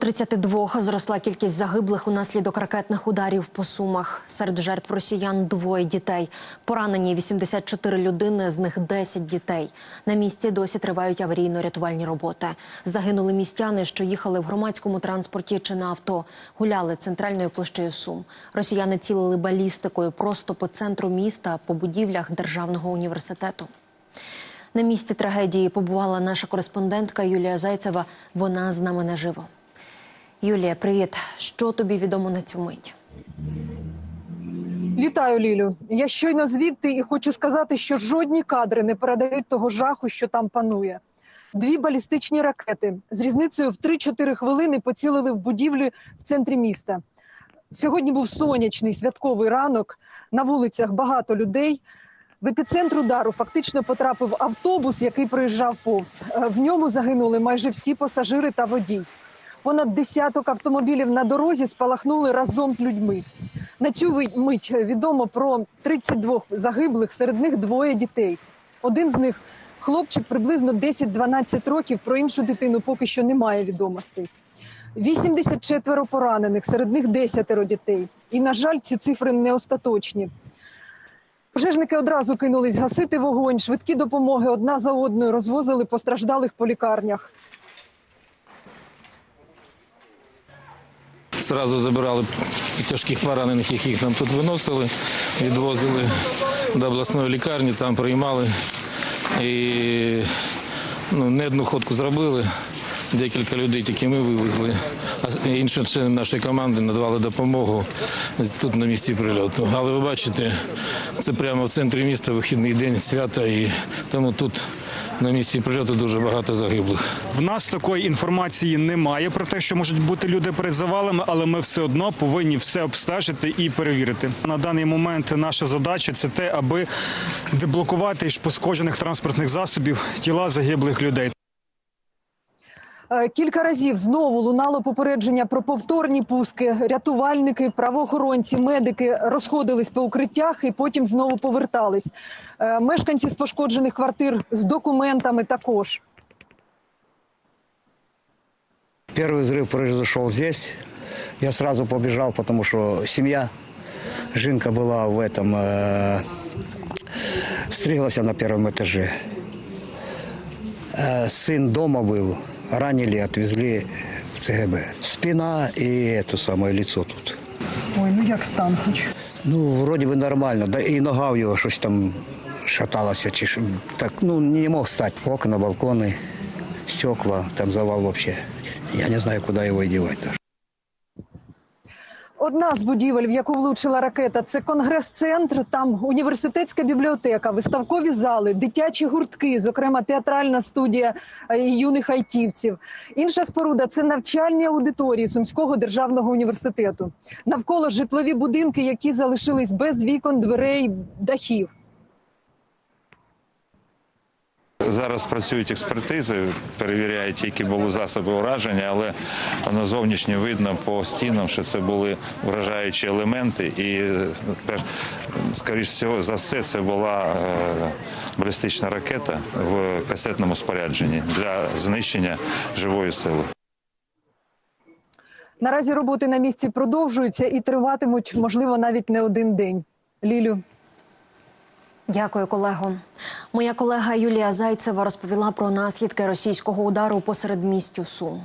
32 зросла кількість загиблих унаслідок ракетних ударів по сумах. Серед жертв росіян двоє дітей. Поранені 84 людини, з них 10 дітей. На місці досі тривають аварійно-рятувальні роботи. Загинули містяни, що їхали в громадському транспорті чи на авто. Гуляли центральною площею Сум. Росіяни цілили балістикою просто по центру міста, по будівлях державного університету. На місці трагедії побувала наша кореспондентка Юлія Зайцева. Вона з нами наживо. Юлія, привіт. Що тобі відомо на цю мить? Вітаю, Лілю. Я щойно звідти і хочу сказати, що жодні кадри не передають того жаху, що там панує. Дві балістичні ракети з різницею в 3-4 хвилини поцілили в будівлі в центрі міста. Сьогодні був сонячний святковий ранок. На вулицях багато людей. В епіцентр удару фактично потрапив автобус, який проїжджав повз. Е, В ньому загинули майже всі пасажири та водій. Понад десяток автомобілів на дорозі спалахнули разом з людьми. На цю мить відомо про 32 загиблих, серед них двоє дітей. Один з них хлопчик приблизно 10-12 років. Про іншу дитину поки що немає відомостей. 84 поранених, серед них 10 дітей. І, на жаль, ці цифри не остаточні. Пожежники одразу кинулись гасити вогонь. Швидкі допомоги одна за одною розвозили постраждалих по лікарнях. Зразу забирали тяжких поранених, яких нам тут виносили, відвозили до обласної лікарні, там приймали. І ну, не одну ходку зробили. Декілька людей тільки ми вивезли, а інші члени нашої команди надавали допомогу тут на місці прильоту. Але ви бачите, це прямо в центрі міста вихідний день свята, і тому тут на місці прильоту дуже багато загиблих. В нас такої інформації немає про те, що можуть бути люди перед завалами, але ми все одно повинні все обстежити і перевірити. На даний момент наша задача це те, аби деблокувати пошкоджених транспортних засобів тіла загиблих людей. Е, Кілька разів знову лунало попередження про повторні пуски. Рятувальники, правоохоронці, медики розходились по укриттях і потім знову повертались. Е, Мешканці з пошкоджених квартир з документами також. Первый взрыв произошел здесь. Я сразу побежал, потому что семья, жинка была в этом, э, встриглась на первом этаже. Э, сын дома был, ранили, отвезли в ЦГБ. Спина и это самое лицо тут. Ой, ну як стан хоч. Ну, вроде бы нормально, да и нога у него щось там шаталася, чи що. так, ну, не мог встать. Окна, балконы, стекла, там завал вообще. Я не знаю, куда его и девать даже. Одна з будівель, в яку влучила ракета, це конгрес-центр. Там університетська бібліотека, виставкові зали, дитячі гуртки, зокрема театральна студія е, юних айтівців. Інша споруда це навчальні аудиторії Сумського державного університету. Навколо житлові будинки, які залишились без вікон, дверей, дахів. Зараз працюють експертизи, перевіряють, які були засоби ураження, але воно зовнішньо видно по стінам, що це були вражаючі елементи, і скоріш всього за все це була е, балістична ракета в касетному спорядженні для знищення живої сили. Наразі роботи на місці продовжуються і триватимуть, можливо, навіть не один день. Лілю. Дякую, колего. Моя колега Юлія Зайцева розповіла про наслідки російського удару посеред містю Сум.